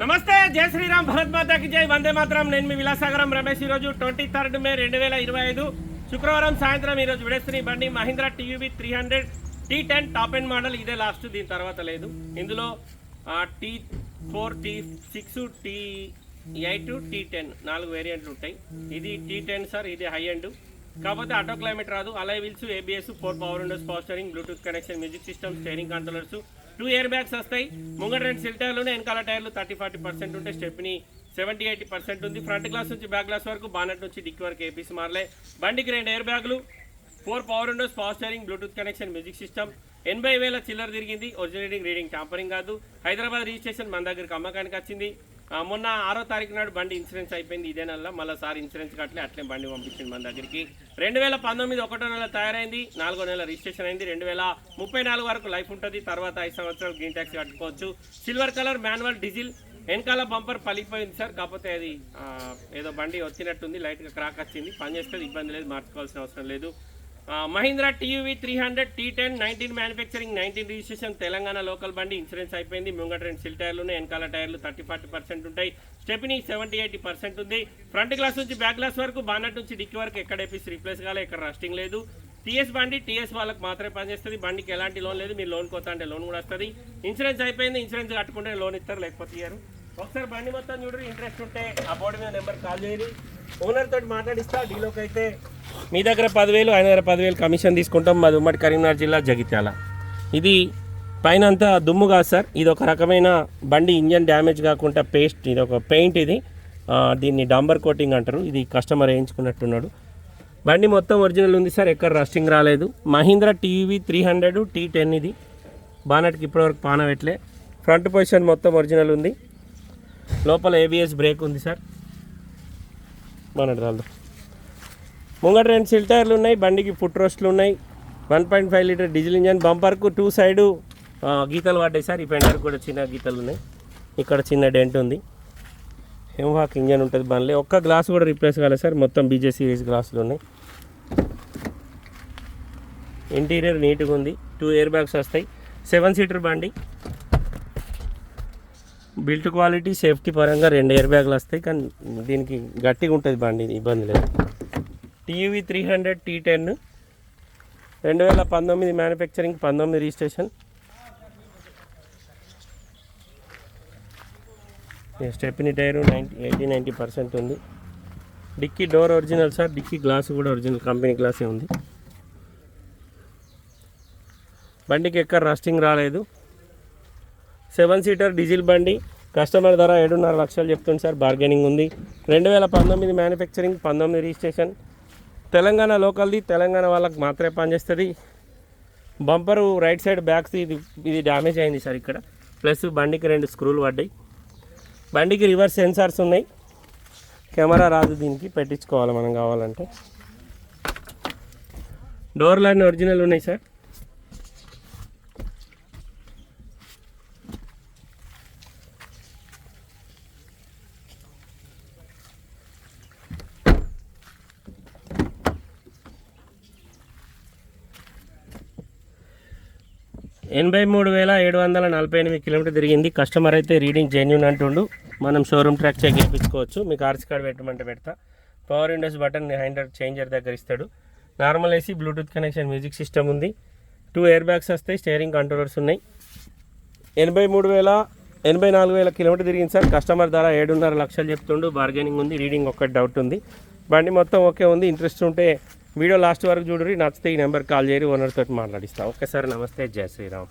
నమస్తే జై శ్రీరామ్ భరత్ మాతాకి జై వందే మాత్రం. నేను మీ విలాసాగరం రమేష్. ఈరోజు ట్వంటీ థర్డ్ మే రెండు వేల ఇరవై ఐదు శుక్రవారం సాయంత్రం ఈరోజు విడేస్తున్న బండి Mahindra TUV three hundred T ten top end model. ఇదే లాస్ట్ దీని తర్వాత లేదు. ఇందులో T four T six T eight T ten నాలుగు వేరియంట్లు ఉంటాయి. ఇది టీ టెన్ సార్ ఇది హై ఎండ్. కాకపోతే ఆటో క్లైమేట్ రాదు. Alloy wheels ABS four power windows power steering bluetooth connection music system steering controllers two air bags వస్తాయి. ముంగట రెండు సిల్ టైర్లు వెనకాల టైర్లు థర్టీ ఫార్టీ పర్సెంట్ ఉంటే స్టెప్ని సెవెంటీ ఎయిటీ పర్సెంట్ ఉంది. ఫ్రంట్ గ్లాస్ నుంచి బ్యాక్ గ్లాస్ వరకు బానెట్ నుంచి డిక్కి వరకు ఏపీసీ మారలే. బండికి రెండు ఎయిర్ బ్యాగులు four power windows power steering bluetooth connection music system ఎనభై వేల చిల్లర తిరిగింది. ఒరిజినేటింగ్ రీడింగ్ టాంపరింగ్ కాదు. హైదరాబాద్ రిజిస్ట్రేషన్ మన దగ్గరికి అమ్మకానికి వచ్చింది. మొన్న ఆరో తారీఖు నాడు బండి ఇన్సూరెన్స్ అయిపోయింది ఇదే నెల. మళ్ళీ సార్ ఇన్సూరెన్స్ కట్టలే అట్లే బండి పంపించింది మన దగ్గరికి. రెండు వేల పంతొమ్మిది ఒకటో నెల తయారైంది నాలుగో నెల రిజిస్ట్రేషన్ అయింది. రెండు వేల ముప్పై నాలుగు వరకు లైఫ్ ఉంటుంది తర్వాత ఐదు సంవత్సరాలు గ్రీన్ ట్యాక్స్ కట్టుకోవచ్చు. సిల్వర్ కలర్ మాన్యువల్ డీజిల్ వెనకాల బంపర్ పలిపోయింది సార్. కాకపోతే అది ఏదో బండి వచ్చినట్టుంది లైట్గా క్రాక్ వచ్చింది. పని చేస్తే ఇబ్బంది లేదు మార్చుకోవాల్సిన అవసరం లేదు. Mahindra TUV three hundred T ten nineteen manufacturing nineteen registration Telangana local బండి ఇన్సూరెన్స్ అయిపోయింది. ముంగట రెండు సిల్ టైర్లు వెనకాల టైర్లు థర్టీ ఫార్టీ పర్సెంట్ ఉంటాయి. స్టెపినీ సెవెంటీ ఎయిటీ పర్సెంట్ ఉంది. ఫ్రంట్ గ్లాస్ నుంచి బ్యాక్ గ్లాస్ వరకు బానట్ నుంచి డిక్కి వరకు ఎక్కడ ఏపీస్ రీప్లేస్ కాలే ఎక్కడ రస్టింగ్ లేదు. టీఎస్ బండి టీఎస్ వాళ్ళకి మాత్రమే పనిచేస్తుంది. బండికి ఎలాంటి లోన్ లేదు మీరు లోన్ కొత్త అంటే లోన్ కూడా వస్తుంది. ఇన్సూరెన్స్ అయిపోయింది ఇన్సూరెన్స్ కట్టుకుంటే లోన్ ఇస్తారు లేకపోతే ఇయ్యారు. ఒకసారి బండి మొత్తం చూడరు ఇంట్రెస్ట్ ఉంటే ఆ బోర్డు మీద నెంబర్ కాల్ చేయరు ఓనర్ తోటి మాట్లాడిస్తా డీలోకి అయితే మీ దగ్గర పదివేలు ఆయన దగ్గర పదివేలు కమిషన్ తీసుకుంటాం. మాది ఉమ్మడి కరీంనగర్ జిల్లా జగిత్యాల. ఇది పైన అంతా దుమ్ము కాదు సార్. ఇది ఒక రకమైన బండి ఇంజన్ డ్యామేజ్ కాకుండా పేస్ట్ ఇది ఒక పెయింట్ ఇది. దీన్ని డాంబర్ కోటింగ్ అంటారు. ఇది కస్టమర్ వేయించుకున్నట్టున్నాడు. బండి మొత్తం ఒరిజినల్ ఉంది సార్. ఎక్కడ రస్టింగ్ రాలేదు. Mahindra TV three hundred T ten ఇది. బానట్కి ఇప్పటివరకు పానవెట్లే ఫ్రంట్ పొజిషన్ మొత్తం ఒరిజినల్ ఉంది. లోపల ఏబిఎస్ బ్రేక్ ఉంది సార్ బానట్ రాదు ముంగట రెండు సిల్ టైర్లు ఉన్నాయి బండికి ఫుట్ రోస్ట్లు ఉన్నాయి. One point five litre diesel engine బంపర్కు two side గీతలు పడ్డాయి సార్ ఈ ఫెండర్ కూడా చిన్న గీతలు ఉన్నాయి. ఇక్కడ చిన్న డెంట్ ఉంది. హెమ్హాక్ ఇంజన్ ఉంటుంది బండ్లే. ఒక్క గ్లాస్ కూడా రీప్లేస్ కాలేదు సార్ మొత్తం బీజే సిరీస్ గ్లాసులు ఉన్నాయి. ఇంటీరియర్ నీట్గా ఉంది. టూ ఇయర్ బ్యాగ్స్ వస్తాయి. సెవెన్ సీటర్ బండి. బిల్ట్ క్వాలిటీ సేఫ్టీ పరంగా రెండు ఇయర్ బ్యాగ్లు వస్తాయి కానీ దీనికి గట్టిగా ఉంటుంది బండి ఇబ్బంది లేదు. TV three hundred T ten రెండు వేల పంతొమ్మిది మ్యానుఫ్యాక్చరింగ్ పంతొమ్మిది registration stepney tyre ninety eighty ninety percent ఉంది. Dicky door original sir dicky glass కూడా ఒరిజినల్ కంపెనీ గ్లాసే ఉంది. బండికి ఎక్కడ రస్టింగ్ రాలేదు. సెవెన్ సీటర్ డీజిల్ బండి. కస్టమర్ ధర ఏడున్నర లక్షలు చెప్తుంది సార్. బార్గెనింగ్ ఉంది. రెండు వేల పంతొమ్మిది మ్యానుఫ్యాక్చరింగ్ పంతొమ్మిది రిజిస్ట్రేషన్. తెలంగాణ లోకల్ది తెలంగాణ వాళ్ళకి మాత్రమే పనిచేస్తుంది. బంపరు రైట్ సైడ్ బ్యాక్స్ ఇది ఇది డ్యామేజ్ అయింది సార్ ఇక్కడ. ప్లస్ బండికి రెండు స్క్రూలు పడ్డాయి. బండికి రివర్స్ సెన్సార్స్ ఉన్నాయి. కెమెరా రాదు దీనికి పెట్టించుకోవాలి మనం కావాలంటే. డోర్లు అన్నీ ఒరిజినల్ ఉన్నాయి సార్. ఎనభై మూడు వేల ఏడు వందల నలభై ఎనిమిది కిలోమీటర్ తిరిగింది. కస్టమర్ అయితే రీడింగ్ జెన్యున్ అంటుండు. మనం షోరూమ్ ట్రాక్ చెక్ చేయించుకోవచ్చు. మీకు ఆర్సీ కార్డ్ పెట్టమంటే పెడతా. పవర్ విండోస్ బటన్ హైండర్ చేంజర్ దగ్గర ఇస్తాడు. Normal AC bluetooth connection music system ఉంది. టూ ఎయిర్ బ్యాగ్స్ వస్తాయి. స్టేరింగ్ కంట్రోలర్స్ ఉన్నాయి. ఎనభై మూడు వేల ఎనభై నాలుగు వేల కిలోమీటర్ తిరిగింది సార్. కస్టమర్ ధర ఏడున్నర లక్షలు చెప్తుండు. బార్గెనింగ్ ఉంది. రీడింగ్ ఒక్కటి డౌట్ ఉంది. బండి మొత్తం ఓకే ఉంది. ఇంట్రెస్ట్ ఉంటే వీడియో లాస్ట్ వరకు చూడరు నచ్చితే ఈ నెంబర్ కాల్ చేయరు ఓనర్ తోటి మాట్లాడిస్తా. Okay sir. నమస్తే. జయ శ్రీరామ్.